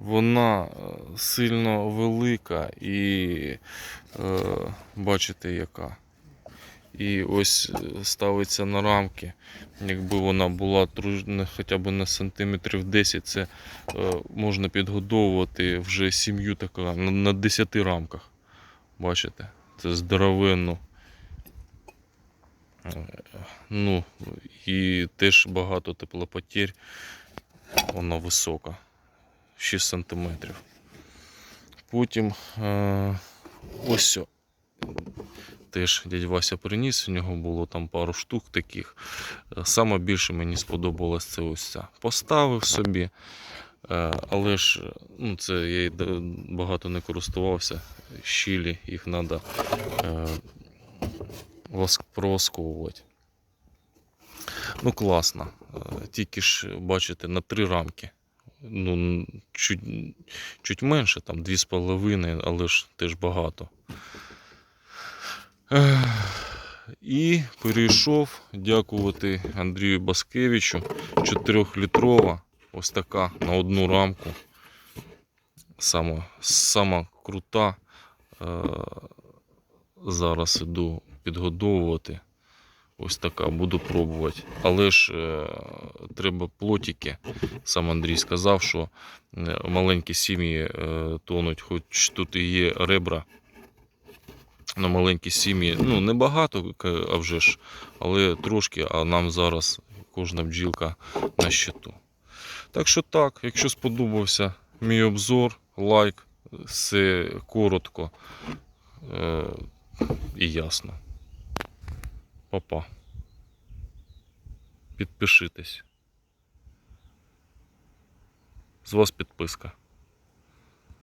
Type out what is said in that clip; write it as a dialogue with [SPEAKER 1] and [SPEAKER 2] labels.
[SPEAKER 1] Вона е, сильно велика і е, бачите яка. І ось е, ставиться на рамки. Якби вона була хоча б на сантиметрів 10, це е, можна підгодовувати вже сім'ю така на, на 10 рамках. Бачите? Це здоровенно. Е, Ну, і теж багато теплопотерь. Вона висока. 6 сантиметрів. Потім е, ось теж дядь Вася приніс, у нього було там пару штук таких. Е, Саме більше мені сподобалось це ось ця. Поставив собі, е, але ж ну, це я багато не користувався. Щілі, їх треба е, воск- провосковувати. Ну, класно. Е, Тільки ж, бачите, на три рамки. Ну, чуть, чуть менше, там 2,5, але ж теж багато. І перейшов дякувати Андрію Баскевичу. 4-літрова, ось така на одну рамку. Сама, сама крута. Е, зараз іду підгодовувати. Ось така, буду пробувати. Але ж е, треба плотики. Сам Андрій сказав, що е, маленькі сім'ї е, тонуть, хоч тут і є ребра. На маленькі сім'ї, ну небагато, к- а вже ж, але трошки, а нам зараз кожна бджілка на щиту. Так що так, якщо сподобався мій обзор, лайк, все коротко е, і ясно. Папа. Підпишитесь. З вас підписка.